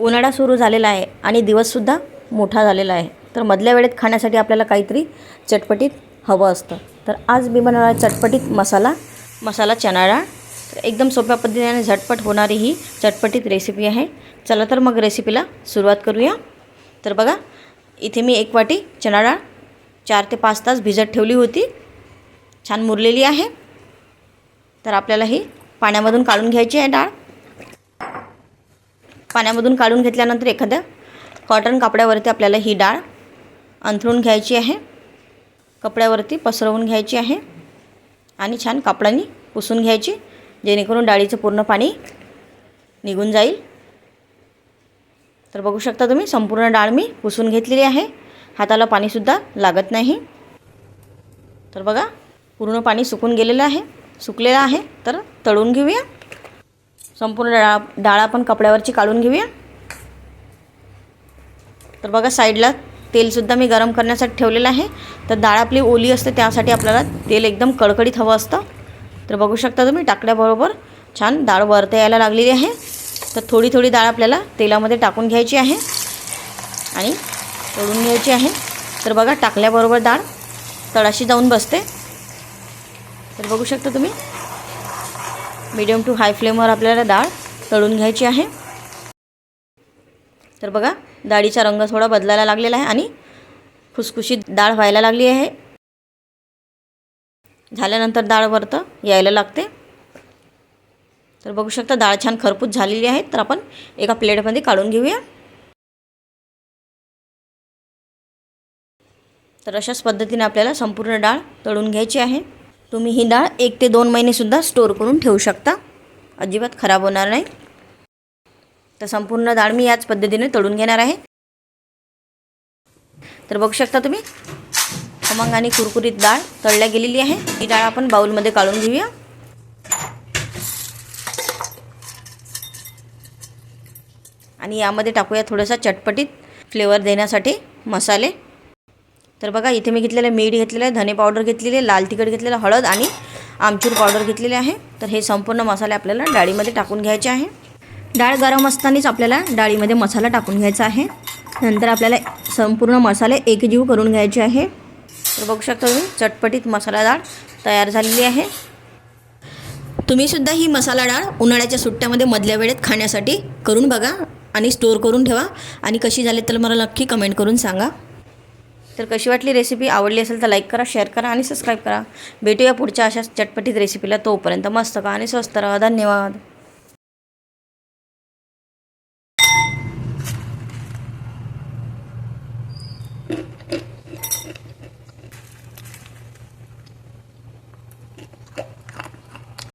उन्हाळा सुरू झालेला आहे आणि दिवससुद्धा मोठा झालेला आहे. तर मधल्या वेळेत खाण्यासाठी आपल्याला काहीतरी चटपटीत हवं असतं. तर आज मी बनवणार चटपटीत मसाला मसाला चणा डाळ तर एकदम सोप्या पद्धतीने झटपट होणारी ही चटपटीत रेसिपी आहे. चला तर मग रेसिपीला सुरुवात करूया. तर बघा इथे मी एक वाटी चणा डाळ चार ते पाच तास भिजत ठेवली होती. छान मुरलेली आहे. तर आपल्याला ही पाण्यामधून काढून घ्यायची आहे डाळ. पाण्यामधून काढून घेतल्यानंतर एखाद्या कॉटन कापड्यावरती आपल्याला ही डाळ अंथरून घ्यायची आहे. कपड्यावरती पसरवून घ्यायची आहे आणि छान कापडाने पुसून घ्यायची जेणेकरून डाळीचं पूर्ण पाणी निघून जाईल. तर बघू शकता तुम्ही संपूर्ण डाळ मी पुसून घेतलेली आहे. हाताला पाणीसुद्धा लागत नाही. तर बघा पूर्ण पाणी सुकून गेलेलं आहे सुकलेलं आहे. तर तळून घेऊया. संपूर्ण डाळ डाळ आपण कपड्यावरची काढून घेऊया. तर बघा साईडला तेलसुद्धा मी गरम करण्यासाठी ठेवलेलं आहे. तर डाळ आपली ओली असते त्यासाठी आपल्याला तेल एकदम कडकडीत हवं असतं. तर बघू शकता तुम्ही टाकल्याबरोबर छान डाळ वरता यायला लागलेली आहे. तर थोडी थोडी डाळ आपल्याला तेलामध्ये टाकून घ्यायची आहे आणि तळून घ्यायची आहे. तर बघा टाकल्याबरोबर डाळ तळाशी जाऊन बसते. तर बघू शकता तुम्ही मिडियम टू हाय फ्लेमवर आपल्याला डाळ तळून घ्यायची आहे. तर बघा डाळीचा रंग थोडा बदलायला लागलेला आहे आणि खुसखुशीत डाळ व्हायला लागली आहे. झाल्यानंतर डाळ वरतं यायला लागते. तर बघू शकता डाळ छान खरपूस झालेली आहे. तर आपण एका प्लेटमध्ये काढून घेऊया. तर अशाच पद्धतीने आपल्याला संपूर्ण डाळ तळून घ्यायची आहे. तुम्ही ही डाळ एक ते दोन महिनेसुद्धा स्टोअर करून ठेवू शकता. अजिबात खराब होणार नाही. तर संपूर्ण डाळ मी याच पद्धतीने तळून घेणार आहे. तर बघू शकता तुम्ही खमंग आणि कुरकुरीत डाळ तळल्या गेलेली आहे. ही डाळ आपण बाऊलमध्ये काढून घेऊया. आणि यामध्ये टाकूया थोडासा चटपटीत फ्लेवर देण्यासाठी मसाले. तर बघा इथे मी घेतलेलं मीठ घेतलेलं आहे धने पावडर घेतलेली आहे लाल तिखट घेतलेलं हळद आणि आमचूर पावडर घेतलेले आहे. तर हे संपूर्ण मसाले आपल्याला डाळीमध्ये टाकून घ्यायचे आहे. डाळ गरम असतानाच आपल्याला डाळीमध्ये मसाला टाकून घ्यायचा आहे. नंतर आपल्याला संपूर्ण मसाले एकजीव करून घ्यायचे आहे. तर बघू शकता तुम्ही चटपटीत मसाला डाळ तयार झालेली आहे. तुम्हीसुद्धा ही मसाला डाळ उन्हाळ्याच्या सुट्ट्यामध्ये मधल्या वेळेत खाण्यासाठी करून बघा आणि स्टोअर करून ठेवा. आणि कशी झाली तर मला नक्की कमेंट करून सांगा. तर कशी वाटली रेसिपी आवडली असेल तर लाईक करा शेअर करा आणि सबस्क्राईब करा. भेटूया पुढच्या अशाच चटपटीत रेसिपीला तोपर्यंत मस्त का आणि स्वस्त राहा. धन्यवाद.